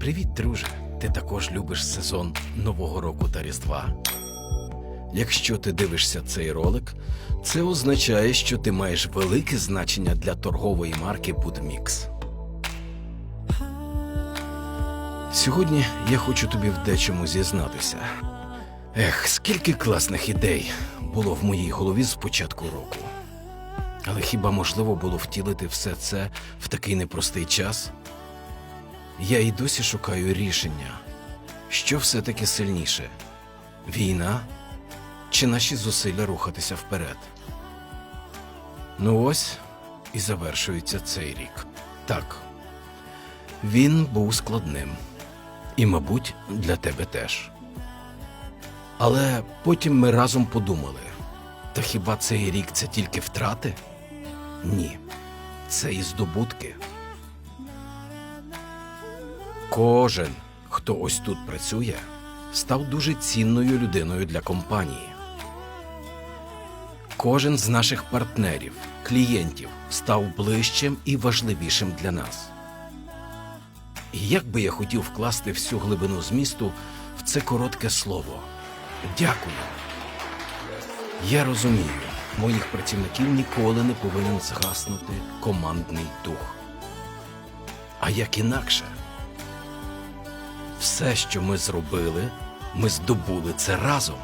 Привіт, друже. Ти також любиш сезон Нового року та Різдва. Якщо ти дивишся цей ролик, це означає, що ти маєш велике значення для торгової марки Budmix. Сьогодні я хочу тобі в дечому зізнатися. Ех, скільки класних ідей було в моїй голові з початку року. Але хіба можливо було втілити все це в такий непростий час? Я і досі шукаю рішення, що все-таки сильніше війна чи наші зусилля рухатися вперед. Ну ось і завершується цей рік. Так, він був складним, і, мабуть, для тебе теж. Але потім ми разом подумали: та хіба цей рік це тільки втрати? Ні, це і здобутки. Кожен, хто ось тут працює, став дуже цінною людиною для компанії. Кожен з наших партнерів, клієнтів став ближчим і важливішим для нас. І як би я хотів вкласти всю глибину змісту в це коротке слово дякую. Я розумію, моїх працівників ніколи не повинен згаснути командний дух. А як інакше? Все, що ми зробили, ми здобули це разом.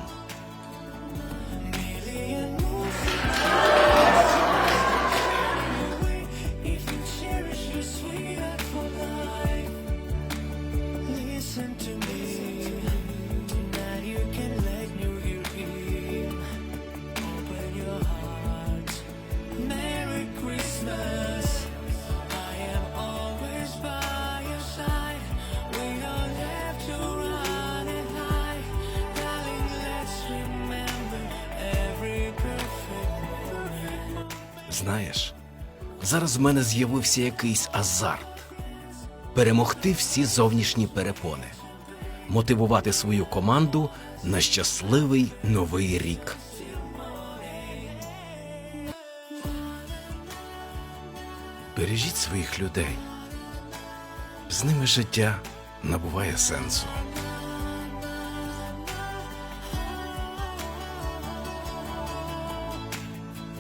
Знаєш, зараз в мене з'явився якийсь азарт перемогти всі зовнішні перепони, мотивувати свою команду на щасливий новий рік. Бережіть своїх людей. З ними життя набуває сенсу.